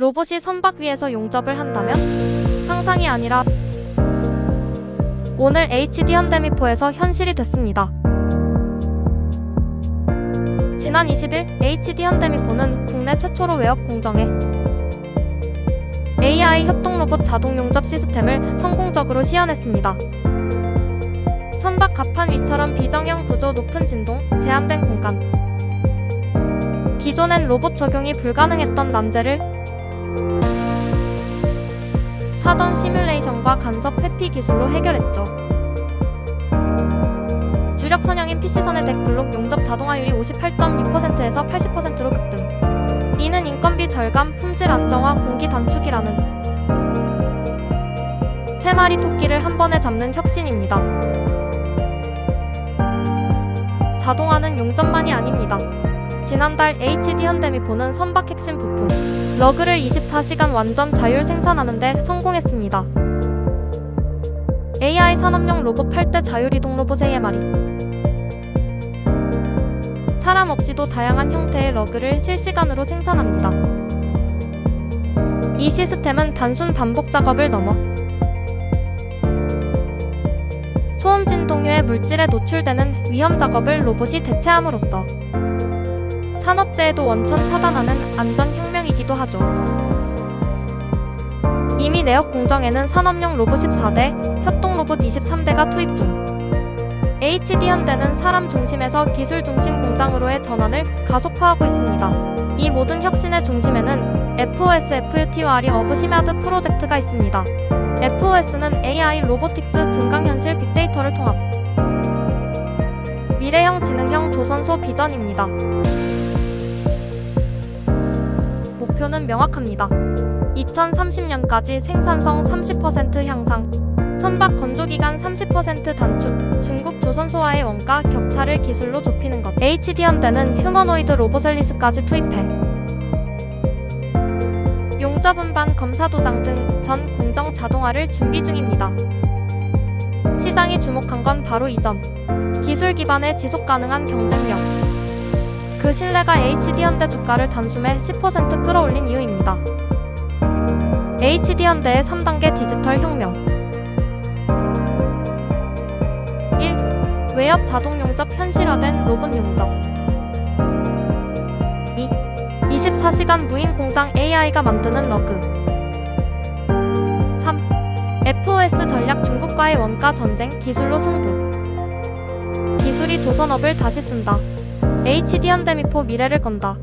로봇이 선박 위에서 용접을 한다면? 상상이 아니라 오늘 HD 현대미포에서 현실이 됐습니다. 지난 20일 HD 현대미포는 국내 최초로 외업 공정에 AI 협동 로봇 자동 용접 시스템을 성공적으로 시연했습니다. 선박 갑판 위처럼 비정형 구조 높은 진동, 제한된 공간. 기존엔 로봇 적용이 불가능했던 난제를 사전 시뮬레이션과 간섭 회피 기술로 해결했죠. 주력 선형인 PC선의 덱 블록 용접 자동화율이 58.6%에서 80%로 급등. 이는 인건비 절감, 품질 안정화, 공기 단축이라는 세 마리 토끼를 한 번에 잡는 혁신입니다. 자동화는 용접만이 아닙니다. 지난달 HD 현대미포는 선박 핵심 부품 러그를 24시간 완전 자율 생산하는데 성공했습니다. AI 산업용 로봇 8대 자율이동 로봇 3마리 사람 없이도 다양한 형태의 러그를 실시간으로 생산합니다. 이 시스템은 단순 반복 작업을 넘어 소음 진동류의 물질에 노출되는 위험 작업을 로봇이 대체함으로써 산업재해도 원천 차단하는 안전혁명이기도 하죠. 이미 내역 공정에는 산업용 로봇 14대, 협동 로봇 23대가 투입 중. HD 현대는 사람 중심에서 기술 중심 공장으로의 전환을 가속화하고 있습니다. 이 모든 혁신의 중심에는 FOS FUTR이 어브 시마드 프로젝트가 있습니다. FOS는 AI 로보틱스 증강현실 빅데이터를 통합. 미래형 지능형 조선소 비전입니다. 명확합니다. 2030년까지 생산성 30% 향상, 선박 건조기간 30% 단축, 중국 조선소와의 원가 격차를 기술로 좁히는 것. HD 현대는 휴머노이드 로보셀리스까지 투입해 용접 운반 검사 도장 등 전 공정 자동화를 준비 중입니다. 시장이 주목한 건 바로 이 점. 기술 기반의 지속 가능한 경쟁력. 그 신뢰가 HD 현대 주가를 단숨에 10% 끌어올린 이유입니다. HD 현대의 3단계 디지털 혁명. 1. 외엽 자동 용접 현실화된 로봇 용접. 2. 24시간 무인 공장 AI가 만드는 러그. 3. FOS 전략 중국과의 원가 전쟁 기술로 승부. 기술이 조선업을 다시 쓴다. HD 현대미포 미래를 건다.